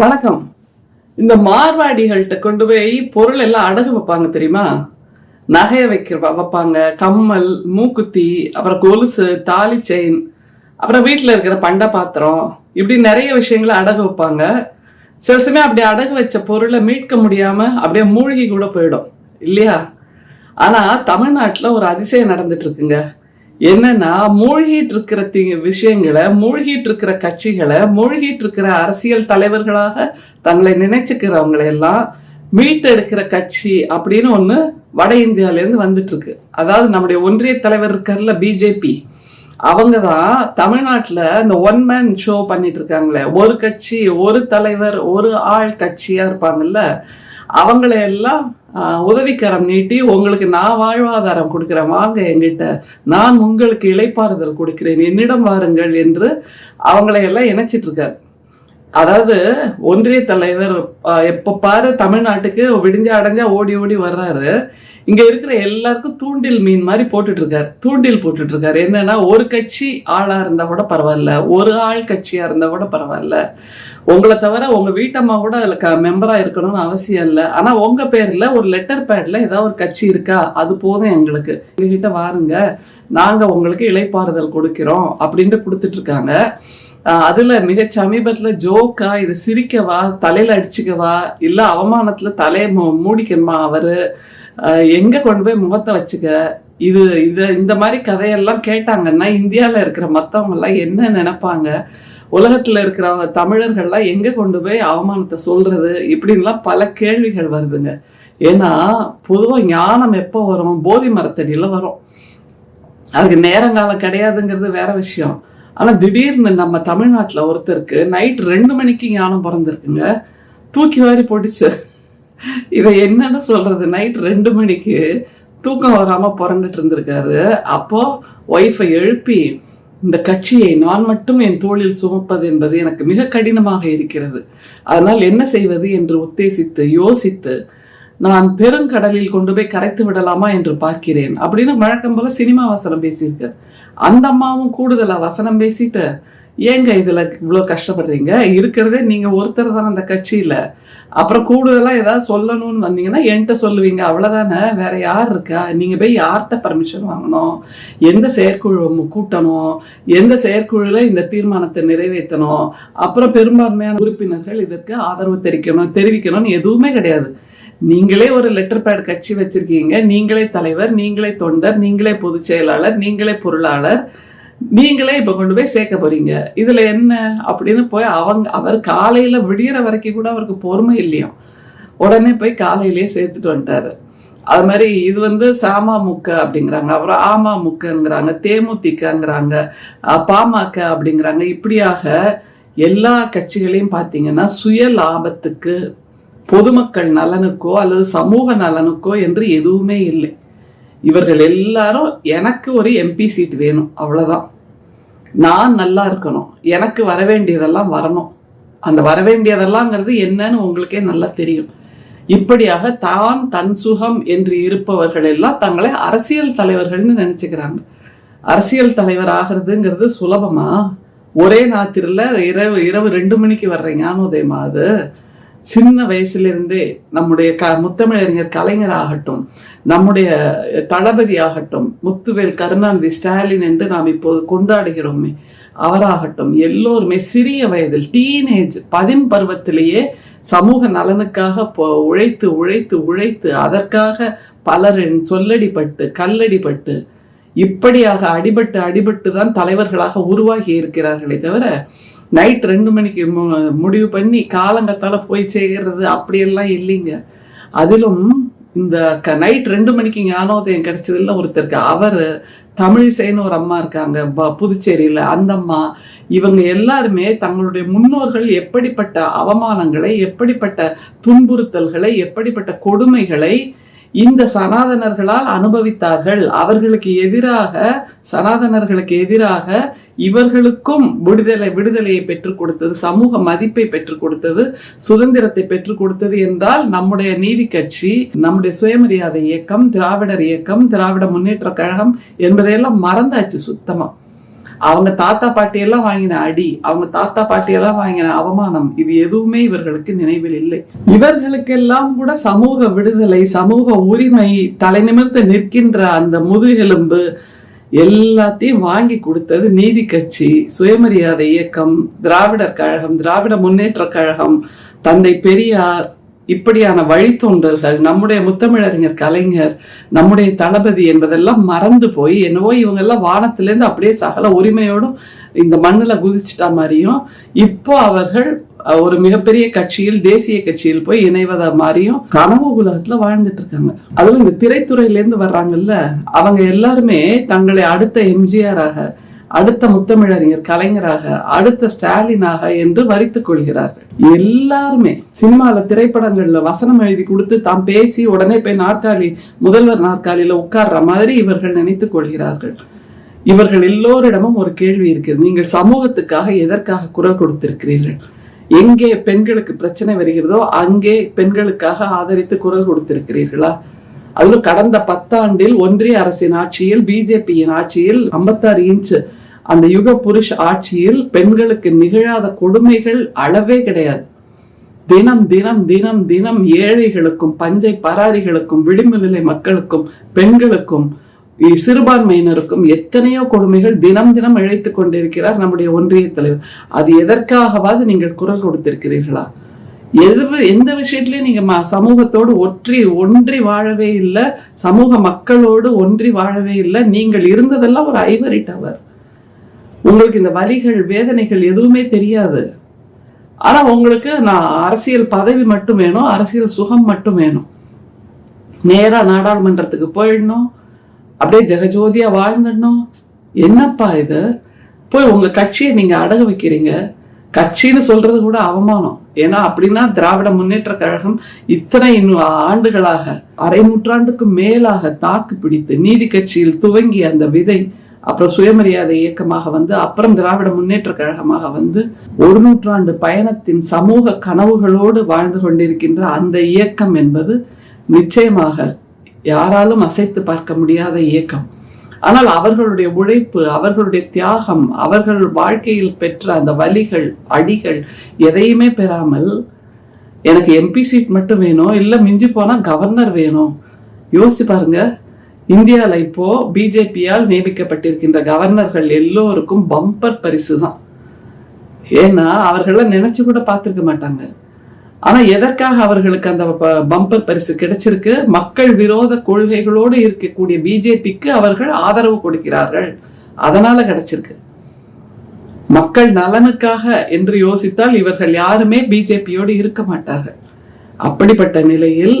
வணக்கம். இந்த மார்வாடிகள்கிட்ட கொண்டு போய் பொருள் எல்லாம் அடகு வைப்பாங்க தெரியுமா? நகையை வைக்க வைப்பாங்க. கம்மல் மூக்குத்தி அப்புறம் கொலுசு தாலி செயின் அப்புறம் வீட்டில் இருக்கிற பண்ட பாத்திரம் இப்படி நிறைய விஷயங்களை அடகு வைப்பாங்க. சில சமயம் அப்படி அடகு வச்ச பொருளை மீட்க முடியாம அப்படியே மூழ்கி கூட போயிடும். இல்லையா? ஆனா தமிழ்நாட்டில் ஒரு அதிசயம் நடந்துட்டு இருக்குங்க. என்னன்னா மூழ்கிட்டு இருக்கிற தி விஷயங்களை மூழ்கிட்டு இருக்கிற கட்சிகளை மூழ்கிட்டு இருக்கிற அரசியல் தலைவர்களாக தங்களை நினைச்சுக்கிறவங்களை எல்லாம் மீட்டெடுக்கிற கட்சி அப்படின்னு ஒன்று வட இந்தியாவிலேருந்து வந்துட்டு இருக்கு அதாவது நம்முடைய ஒன்றிய தலைவர் இருக்கார்ல பிஜேபி அவங்க தான் தமிழ்நாட்டில் இந்த ஒன் மேன் ஷோ பண்ணிட்டு இருக்காங்களே ஒரு கட்சி ஒரு தலைவர் ஒரு ஆள் கட்சியாக இருப்பாங்கல்ல. அவங்களை எல்லாம் ஆஹ், உதவிக்கரம் நீட்டி உங்களுக்கு நான் வாழ்வாதாரம் கொடுக்கிறேன். வாங்க என்கிட்ட. நான் உங்களுக்கு இளைப்பாறுதல் கொடுக்கிறேன். என்னிடம் வாருங்கள் என்று அவங்களையெல்லாம் இணைச்சிட்டு அதாவது ஒன்றிய தலைவர் எப்போ பாரு தமிழ்நாட்டுக்கு விடிஞ்சா அடைஞ்சா ஓடி ஓடி வர்றாரு. இங்க இருக்கிற எல்லாருக்கும் தூண்டில் மீன் மாதிரி போட்டுட்டு இருக்காரு தூண்டில் போட்டுட்டு இருக்காரு என்னன்னா ஒரு கட்சி ஆளா இருந்தா கூட பரவாயில்ல. ஒரு ஆள் கட்சியா இருந்தா கூட பரவாயில்ல. உங்களை தவிர உங்க வீட்டம்மா கூட அதுல க மெம்பரா இருக்கணும்னு அவசியம் இல்லை. ஆனா உங்க பேர்ல ஒரு லெட்டர் பேட்ல ஏதாவது ஒரு கட்சி இருக்கா? அது போதும் எங்களுக்கு. எங்ககிட்ட வாருங்க. நாங்க உங்களுக்கு இளைப்பாறுதல் கொடுக்கிறோம் அப்படின்ட்டு கொடுத்துட்டு இருக்காங்க அதுல மிக சமீபத்துல ஜோக்கா இதை சிரிக்கவா தலையில அடிச்சுக்கவா இல்ல அவமானத்துல தலையை மு மூடிக்கணுமா அவரு? எங்கே எங்க கொண்டு போய் முகத்தை வச்சுக்க? இது இது இந்த மாதிரி கதையெல்லாம் கேட்டாங்கன்னா இந்தியாவில் இருக்கிற மற்றவங்கெல்லாம் என்ன நினைப்பாங்க? உலகத்தில் இருக்கிற தமிழர்கள்லாம் எங்கே கொண்டு போய் அவமானத்தை சொல்கிறது இப்படின்லாம் பல கேள்விகள் வருதுங்க. ஏன்னா பொதுவாக ஞானம் எப்போ வரும்? போதி மரத்தடியில் வரும். அதுக்கு நேரங்காலம் கிடையாதுங்கிறது வேற விஷயம். ஆனா திடீர்னு நம்ம தமிழ்நாட்டில் ஒருத்தருக்கு நைட் ரெண்டு மணிக்கு ஞானம் பிறந்திருக்குங்க. தூக்கி வாரி போட்டுச்சு. இதை என்னன்னு சொல்றது? நைட் ரெண்டு மணிக்கு தூக்கம் வராம புறண்டுட்டு இருந்திருக்காரு. அப்போ ஒய்ஃபை எழுப்பி இந்த கட்சியை நான் மட்டும் என் தோளில் சுமப்பது என்பது எனக்கு மிக கடினமாக இருக்கிறது. அதனால் என்ன செய்வது? என்று உத்தேசித்து யோசித்து நான் பெருங்கடலில் கொண்டு போய் கரைத்து விடலாமா என்று பார்க்கிறேன். அப்படின்னு வழக்கம் போல சினிமா வசனம் பேசியிருக்கு. அந்த அம்மாவும் கூடுதலா வசனம் பேசிட்டு ஏங்க இதுல இவ்வளோ கஷ்டப்படுறீங்க? இருக்கிறதே நீங்க ஒருத்தர் தான் அந்த கட்சியில. அப்புறம் கூடுதலா ஏதாவது சொல்லணும்னு வந்தீங்கன்னா என்கிட்ட சொல்லுவீங்க. அவ்வளோதானே வேற யார் இருக்கா? நீங்க போய் யார்கிட்ட பர்மிஷன் வாங்கணும்? எந்த செயற்குழு கூட்டணும்? எந்த செயற்குழுல இந்த தீர்மானத்தை நிறைவேற்றணும்? அப்புறம் பெரும்பான்மையான உறுப்பினர்கள் இதற்கு ஆதரவு தெரிவிக்கணும் தெரிவிக்கணும்னு எதுவுமே கிடையாது. நீங்களே ஒரு லெட்டர் பேட் கட்சி வச்சிருக்கீங்க. நீங்களே தலைவர் நீங்களே தொண்டர் நீங்களே பொதுச் செயலாளர் நீங்களே பொருளாளர். நீங்களே இப்போ கொண்டு போய் சேர்க்க போறீங்க. இதுல என்ன அப்படின்னு போய் அவங்க அவர் காலையில விடியற வரைக்கும் கூட அவருக்கு பொறுமை இல்லையோ உடனே போய் காலையிலேயே சேர்த்துட்டு வந்துட்டாரு. அது மாதிரி இது வந்து சாமாமுக்க அப்படிங்கிறாங்க. அப்புறம் ஆமாமுக்கங்கிறாங்க தேமுதிகங்கிறாங்க பாமக அப்படிங்கிறாங்க. இப்படியாக எல்லா கட்சிகளையும் பார்த்தீங்கன்னா சுய லாபத்துக்கு பொதுமக்கள் நலனுக்கோ அல்லது சமூக நலனுக்கோ என்று எதுவுமே இல்லை. இவர்கள் எல்லாரும் எனக்கு ஒரு எம்பி சீட் வேணும் அவ்வளோதான் நான் நல்லா இருக்கணும் எனக்கு வர வேண்டியதெல்லாம் வரணும். அந்த வர வேண்டியதெல்லாம்ங்கிறது என்னன்னு உங்களுக்கே நல்லா தெரியும். இப்படியாக தான் தன் சுகம் என்று இருப்பவர்கள் எல்லாம் தங்களை அரசியல் தலைவர்கள்னு நினச்சிக்கிறாங்க. அரசியல் தலைவர் ஆகிறதுங்கிறது சுலபமா? ஒரே நாத்திரில் இரவு இரவு ரெண்டு மணிக்கு வர்ற ஞானோதயமா அது? சின்ன வயசுல இருந்தே நம்முடைய க முத்தமிழறிஞர் கலைஞர் ஆகட்டும் நம்முடைய தளபதி ஆகட்டும் முத்துவேல் கருணாநிதி ஸ்டாலின் என்று நாம் இப்போது கொண்டாடுகிறோமே அவராகட்டும் எல்லோருமே சிறிய வயதில் டீனேஜ் பதின் பருவத்திலேயே சமூக நலனுக்காக உழைத்து உழைத்து உழைத்து அதற்காக பலரின் சொல்லடிப்பட்டு கல்லடிப்பட்டு இப்படியாக அடிபட்டு அடிபட்டு தான் தலைவர்களாக உருவாகி இருக்கிறார்களே தவிர நைட் ரெண்டு மணிக்கு மு- முடிவு பண்ணி காலங்கத்தால் போய் சேர்கிறது அப்படியெல்லாம் இல்லைங்க. அதிலும் இந்த க நைட் ரெண்டு மணிக்கு ஞானோதயம் கிடைச்சதில் ஒருத்தருக்கு அவர் தமிழிசைன்னு ஒரு அம்மா இருக்காங்க ப- புதுச்சேரியில். அந்த அம்மா இவங்க எல்லாருமே தங்களுடைய முன்னோர்கள் எப்படிப்பட்ட அவமானங்களை எப்படிப்பட்ட துன்புறுத்தல்களை எப்படிப்பட்ட கொடுமைகளை இந்த சனாதனர்களால் அனுபவித்தார்கள். அவர்களுக்கு எதிராக சனாதனர்களுக்கு எதிராக இவர்களுக்கும் விடுதலை விடுதலையை பெற்றுக் கொடுத்தது சமூக மதிப்பை பெற்றுக் கொடுத்தது சுதந்திரத்தை பெற்றுக் கொடுத்தது என்றால் நம்முடைய நீதி கட்சி நம்முடைய சுயமரியாதை இயக்கம் திராவிடர் இயக்கம் திராவிட முன்னேற்ற கழகம் என்பதையெல்லாம் மறந்தாச்சு சுத்தமா. அவங்க தாத்தா பாட்டி எல்லாம் வாங்கின அடி அவங்க தாத்தா பாட்டி எல்லாம் வாங்கின அவமானம் இது எதுவுமே இவர்களுக்கு நினைவில் இல்லை. இவர்களுக்கெல்லாம் கூட சமூக விடுதலை சமூக உரிமை தலை நிமிர்ந்து நிற்கின்ற அந்த முதுகெலும்பு எல்லாத்தையும் வாங்கி கொடுத்தது நீதி கட்சி சுயமரியாதை இயக்கம் திராவிடர் கழகம் திராவிட முன்னேற்ற கழகம் தந்தை பெரியார் இப்படியான வழித்தோன்றல்கள் நம்முடைய முத்தமிழறிஞர் கலைஞர் நம்முடைய தளபதி என்பதெல்லாம் மறந்து போய் என்னவோ இவங்க எல்லாம் வானத்திலேருந்து அப்படியே சகல உரிமையோடும் இந்த மண்ணுல குதிச்சிட்டா மாதிரியும் இப்போ அவர்கள் ஒரு மிகப்பெரிய கட்சியில் தேசிய கட்சியில் போய் இணைவத மாதிரியும் கனவு உலகத்துல வாழ்ந்துட்டு இருக்காங்க. அதுவும் இந்த திரைத்துறையில இருந்து வர்றாங்கல்ல அவங்க எல்லாருமே தங்களை அடுத்த எம்ஜிஆராக அடுத்த முத்தமிழறிஞர் கலைஞராக அடுத்த ஸ்டாலினாக என்று வரித்துக் கொள்கிறார்கள். எல்லாருமே சினிமால திரைப்படங்கள்ல வசனம் எழுதி கொடுத்து தாம் பேசி உடனே போய் நாற்காலி முதல்வர் நாற்காலியில உட்கார்ற மாதிரி இவர்கள் நினைத்துக் கொள்கிறார்கள். இவர்கள் எல்லோரிடமும் ஒரு கேள்வி இருக்கிறது. நீங்கள் சமூகத்துக்காக எதற்காக குரல் கொடுத்திருக்கிறீர்கள்? எங்கே பெண்களுக்கு பிரச்சனை வருகிறதோ அங்கே பெண்களுக்காக ஆதரித்து குரல் கொடுத்திருக்கிறீர்களா? அதிலும் கடந்த பத்தாண்டில் ஒன்றிய அரசின் ஆட்சியில் பிஜேபியின் ஆட்சியில் ஐம்பத்தாறு இன்ச்சு அந்த யுக புருஷ் ஆட்சியில் பெண்களுக்கு நிகழாத கொடுமைகள் அளவே கிடையாது. தினம் தினம் தினம் தினம் ஏழைகளுக்கும் பஞ்சை பராரிகளுக்கும் விளிம்பு நிலை மக்களுக்கும் பெண்களுக்கும் சிறுபான்மையினருக்கும் எத்தனையோ கொடுமைகள் தினம் தினம் இழைத்துக் கொண்டிருக்கிறார் நம்முடைய ஒன்றிய தலைவர். அது எதற்காகவாது நீங்கள் குரல் கொடுத்திருக்கிறீர்களா? எது எந்த விஷயத்திலயும் நீங்க சமூகத்தோடு ஒற்றி ஒன்றி வாழவே இல்லை சமூக மக்களோடு ஒன்றி வாழவே இல்லை நீங்கள் இருந்ததெல்லாம் ஒரு ஐவரி டவர் உங்களுக்கு இந்த வலிகள் வேதனைகள் எதுவுமே தெரியாது. ஆனா உங்களுக்கு நான் அரசியல் பதவி மட்டும் வேணும் அரசியல் சுகம் மட்டும் வேணும். நேரா நாடாளுமன்றத்துக்கு போயிடணும் அப்படியே ஜெகஜோதியா வாழ்ந்துடணும். என்னப்பா இது? போய் உங்க கட்சியை நீங்க அடகு வைக்கிறீங்க. கட்சின்னு சொல்றது கூட அவமானம். ஏன்னா அப்படின்னா திராவிட முன்னேற்ற கழகம் இத்தனை ஆண்டுகளாக அரை நூற்றாண்டுக்கு மேலாக தாக்கு பிடித்து நீதி கட்சியில் துவங்கி அந்த விதை அப்புறம் சுயமரியாதை இயக்கமாக வந்து அப்புறம் திராவிட முன்னேற்ற கழகமாக வந்து ஒரு நூற்றாண்டு பயணத்தின் சமூக கனவுகளோடு வாழ்ந்து கொண்டிருக்கின்ற அந்த இயக்கம் என்பது நிச்சயமாக யாராலும் அசைத்து பார்க்க முடியாத இயக்கம். ஆனால் அவர்களுடைய உழைப்பு அவர்களுடைய தியாகம் அவர்கள் வாழ்க்கையில் பெற்ற அந்த வலிகள் அடிகள் எதையுமே பெறாமல் எனக்கு எம்பி சீட் மட்டும் வேணும் இல்லை மிஞ்சி போனால் கவர்னர் வேணும். யோசிச்சு பாருங்கள் இந்தியாவில் இப்போ பிஜேபியால் நியமிக்கப்பட்டிருக்கின்ற கவர்னர்கள் எல்லோருக்கும் பம்பர் பரிசு தான் ஏன்னா அவர்களை நினைச்சு கூட பார்த்துருக்க மாட்டாங்க. ஆனா எதற்காக அவர்களுக்கு அந்த பம்பர் பரிசு கிடைச்சிருக்கு? மக்கள் விரோத கொள்கைகளோடு இருக்கக்கூடிய பிஜேபிக்கு அவர்கள் ஆதரவு கொடுக்கிறார்கள். அதனால கிடைச்சிருக்கு. மக்கள் நலனுக்காக என்று யோசித்தால் இவர்கள் யாருமே பிஜேபியோடு இருக்க மாட்டார்கள். அப்படிப்பட்ட நிலையில்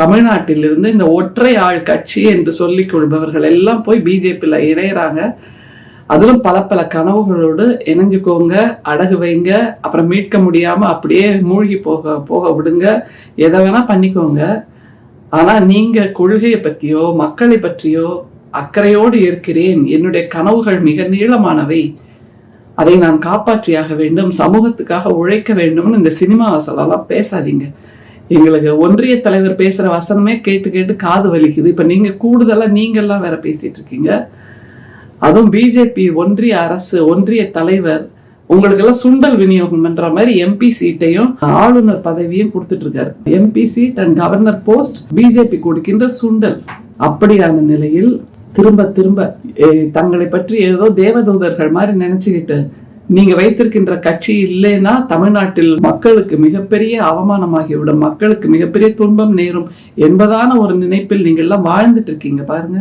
தமிழ்நாட்டிலிருந்து இந்த ஒற்றை ஆள் கட்சி என்று சொல்லிக் கொள்பவர்கள் எல்லாம் போய் பிஜேபியில் இணையறாங்க. அதிலும் பல பல கனவுகளோடு இணைஞ்சுக்கோங்க அடகு வைங்க அப்புறம் மீட்க முடியாம அப்படியே மூழ்கி போக போக விடுங்க. எதை வேணா பண்ணிக்கோங்க. ஆனா நீங்க கொள்கையை பற்றியோ மக்களை பற்றியோ அக்கறையோடு இருக்கிறேன். என்னுடைய கனவுகள் மிக நீளமானவை. அதை நான் காப்பாற்றியாக வேண்டும் சமூகத்துக்காக உழைக்க வேண்டும்னு இந்த சினிமா வசலெல்லாம் பேசாதீங்க. எங்களுக்கு ஒன்றிய தலைவர் பேசுற வசனமே கேட்டு கேட்டு காது வலிக்குது. இப்ப நீங்க கூடுதலா நீங்க எல்லாம் வேற பேசிட்டு இருக்கீங்க. அதுவும் பிஜேபி ஒன்றிய அரசு ஒன்றிய தலைவர் உங்களுக்கு எல்லாம் சுண்டல் விநியோகம் பண்ற மாதிரி எம்பி சீட்டையும் ஆளுநர் பதவியும் கொடுத்துட்டு இருக்காரு. MP seat and governor post BJP கொடுக்கின்ற சுண்டல். அப்படியான நிலையில் திரும்ப திரும்ப தங்களை பற்றி ஏதோ தேவதூதர்கள் மாதிரி நினைச்சுக்கிட்டு நீங்க வைத்திருக்கின்ற கட்சி இல்லைன்னா தமிழ்நாட்டில் மக்களுக்கு மிகப்பெரிய அவமானமாகிவிடும். மக்களுக்கு மிகப்பெரிய துன்பம் நேரும் என்பதான ஒரு நினைப்பில் நீங்க எல்லாம் வாழ்ந்துட்டு இருக்கீங்க பாருங்க.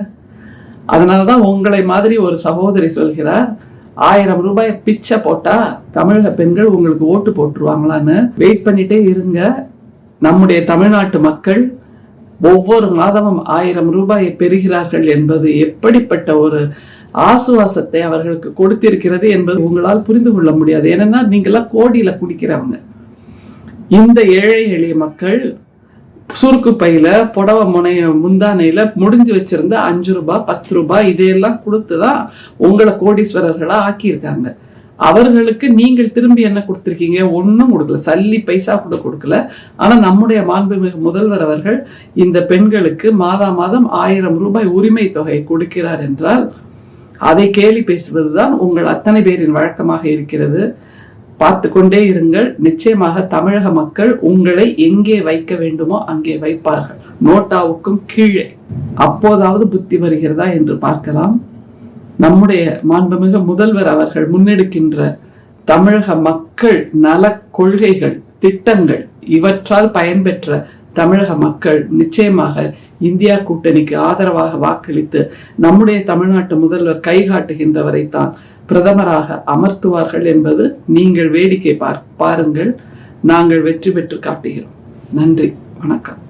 அதனாலதான் உங்களை மாதிரி ஒரு சகோதரி சொல்கிறார் ஆயிரம் ரூபாய் பிச்சை போட்டா தமிழக பெண்கள் உங்களுக்கு ஓட்டு போட்டுருவாங்களான்னு வெயிட் பண்ணிட்டே இருங்க. நம்முடைய தமிழ்நாட்டு மக்கள் ஒவ்வொரு மாதமும் ஆயிரம் ரூபாயை பெறுகிறார்கள் என்பது எப்படிப்பட்ட ஒரு ஆசுவாசத்தை அவர்களுக்கு கொடுத்திருக்கிறது என்பது உங்களால் புரிந்து கொள்ள முடியாது. ஏன்னா நீங்களாம் கோடியில குடிக்கிறவங்க. இந்த ஏழை எளிய மக்கள் சுருக்கு பையில புடவை முனைய முந்தானையில முடிஞ்சு வச்சிருந்த அஞ்சு ரூபாய் பத்து ரூபாய் இதையெல்லாம் கொடுத்துதான் உங்களை கோடீஸ்வரர்களா ஆக்கியிருக்காங்க. அவர்களுக்கு நீங்கள் திரும்பி என்ன கொடுத்துருக்கீங்க? ஒன்றும் கொடுக்கல. சல்லி பைசா கூட கொடுக்கல. ஆனால் நம்முடைய மாண்புமிகு முதல்வர் அவர்கள் இந்த பெண்களுக்கு மாதா மாதம் ஆயிரம் ரூபாய் உரிமை தொகை கொடுக்கிறார் என்றால் அதை கேலி பேசுவதுதான் உங்கள் அத்தனை பேரின் வழக்கமாக இருக்கிறது. பார்த்து கொண்டே இருங்கள். நிச்சயமாக தமிழக மக்கள் உங்களை எங்கே வைக்க வேண்டுமோ அங்கே வைப்பார்கள். நோட்டாவுக்கும் கீழே. அப்போதாவது புத்தி வருகிறதா என்று பார்க்கலாம். நம்முடைய மாண்புமிகு முதல்வர் அவர்கள் முன்னெடுக்கின்ற தமிழக மக்கள் நல கொள்கைகள் திட்டங்கள் இவற்றால் பயன்பெற்ற தமிழக மக்கள் நிச்சயமாக இந்தியா கூட்டணிக்கு ஆதரவாக வாக்களித்து நம்முடைய தமிழ்நாட்டு முதல்வர் கைகாட்டுகின்றவரை தான் பிரதமராக அமர்த்துவார்கள் என்பது நீங்கள் வேடிக்கை பார் பாருங்கள். நாங்கள் வெற்றி பெற்று காட்டுகிறோம். நன்றி. வணக்கம்.